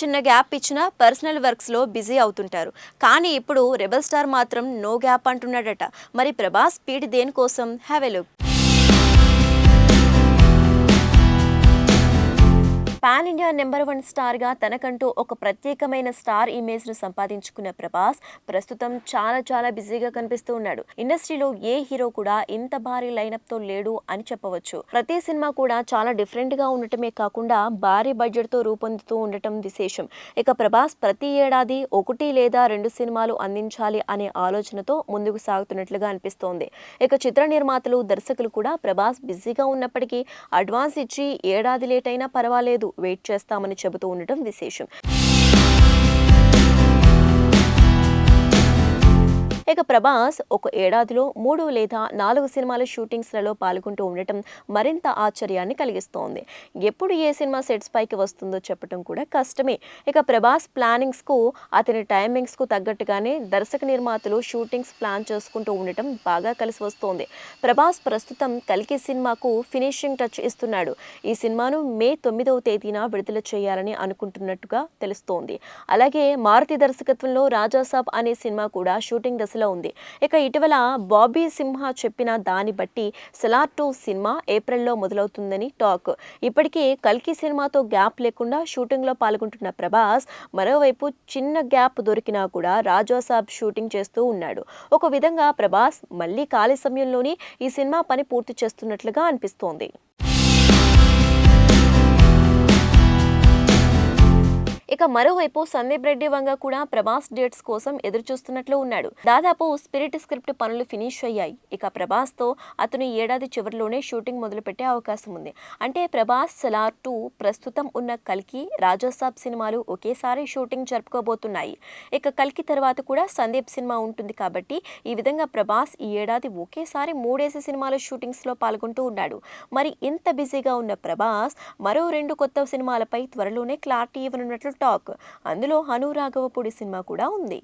చిన్న గ్యాప్ ఇచ్చినా personal వర్క్స్లో busy అవుతుంటారు. కానీ ఇప్పుడు రెబల్ స్టార్ మాత్రం నో గ్యాప్ అంటున్నాడట. మరి ప్రభాస్ స్పీడ్ దేనికోసం? Have a look. Pan India number one స్టార్గా తనకంటూ ఒక ప్రత్యేకమైన స్టార్ ఇమేజ్ను సంపాదించుకున్న ప్రభాస్ ప్రస్తుతం చాలా చాలా బిజీగా కనిపిస్తూ ఉన్నాడు. ఇండస్ట్రీలో ఏ హీరో కూడా ఇంత భారీ లైనప్తో లేడు అని చెప్పవచ్చు. ప్రతి సినిమా కూడా చాలా డిఫరెంట్గా ఉండటమే కాకుండా భారీ బడ్జెట్తో రూపొందుతూ ఉండటం విశేషం. ఇక ప్రభాస్ ప్రతి ఏడాది ఒకటి లేదా రెండు సినిమాలు అందించాలి అనే ఆలోచనతో ముందుకు సాగుతున్నట్లుగా అనిపిస్తోంది. ఇక చిత్ర నిర్మాతలు దర్శకులు కూడా ప్రభాస్ బిజీగా ఉన్నప్పటికీ అడ్వాన్స్ ఇచ్చి ఏడాది లేట్ అయినా పర్వాలేదు. వెయిట్ చేస్తామని చెబుతూ ఉండటం విశేషం. ఇక ప్రభాస్ ఒక ఏడాదిలో మూడు లేదా నాలుగు సినిమాల షూటింగ్స్లలో పాల్గొంటూ ఉండటం మరింత ఆశ్చర్యాన్ని కలిగిస్తోంది. ఎప్పుడు ఏ సినిమా సెట్స్ పైకి వస్తుందో చెప్పడం కూడా కష్టమే. ఇక ప్రభాస్ ప్లానింగ్స్కు అతని టైమింగ్స్కు తగ్గట్టుగానే దర్శక నిర్మాతలు షూటింగ్స్ ప్లాన్ చేసుకుంటూ ఉండటం బాగా కలిసి వస్తోంది. ప్రభాస్ ప్రస్తుతం కల్కి సినిమాకు ఫినిషింగ్ టచ్ ఇస్తున్నాడు. ఈ సినిమాను మే తొమ్మిదవ తేదీన విడుదల చేయాలని అనుకుంటున్నట్టుగా తెలుస్తోంది. అలాగే మారుతి దర్శకత్వంలో రాజాసాబ్ అనే సినిమా కూడా షూటింగ్ దశలో ఉంది. ఇక ఇటీవల బాబీ సింహ చెప్పిన దాన్ని బట్టి సెలార్ టూ సినిమా ఏప్రిల్లో మొదలవుతుందని టాక్. ఇప్పటికే కల్కి సినిమాతో గ్యాప్ లేకుండా షూటింగ్లో పాల్గొంటున్న ప్రభాస్ మరోవైపు చిన్న గ్యాప్ దొరికినా కూడా రాజాసాబ్ షూటింగ్ చేస్తూ ఉన్నాడు. ఒక విధంగా ప్రభాస్ మళ్ళీ ఖాళీ సమయంలోనే ఈ సినిమా పని పూర్తి చేస్తున్నట్లుగా అనిపిస్తోంది. ఇక మరోవైపు సందీప్ రెడ్డి వంగ కూడా ప్రభాస్ డేట్స్ కోసం ఎదురు చూస్తున్నట్లు ఉన్నాడు. దాదాపు స్పిరిట్ స్క్రిప్ట్ పనులు ఫినిష్ అయ్యాయి. ఇక ప్రభాస్తో అతను ఏడాది చివరిలోనే షూటింగ్ మొదలుపెట్టే అవకాశం ఉంది. అంటే ప్రభాస్ సలార్ టూ ప్రస్తుతం ఉన్న కల్కి రాజాసాబ్ సినిమాలు ఒకేసారి షూటింగ్ జరుపుకోబోతున్నాయి. ఇక కల్కి తర్వాత కూడా సందీప్ సినిమా ఉంటుంది కాబట్టి ఈ విధంగా ప్రభాస్ ఈ ఏడాది ఒకేసారి మూడేసి సినిమాల షూటింగ్స్లో పాల్గొంటూ ఉన్నాడు. మరి ఇంత బిజీగా ఉన్న ప్రభాస్ మరో రెండు కొత్త సినిమాలపై త్వరలోనే క్లారిటీ ఇవ్వనున్నట్లు టాక్. అందులో హను రాఘవపూడి సినిమా కూడా ఉంది.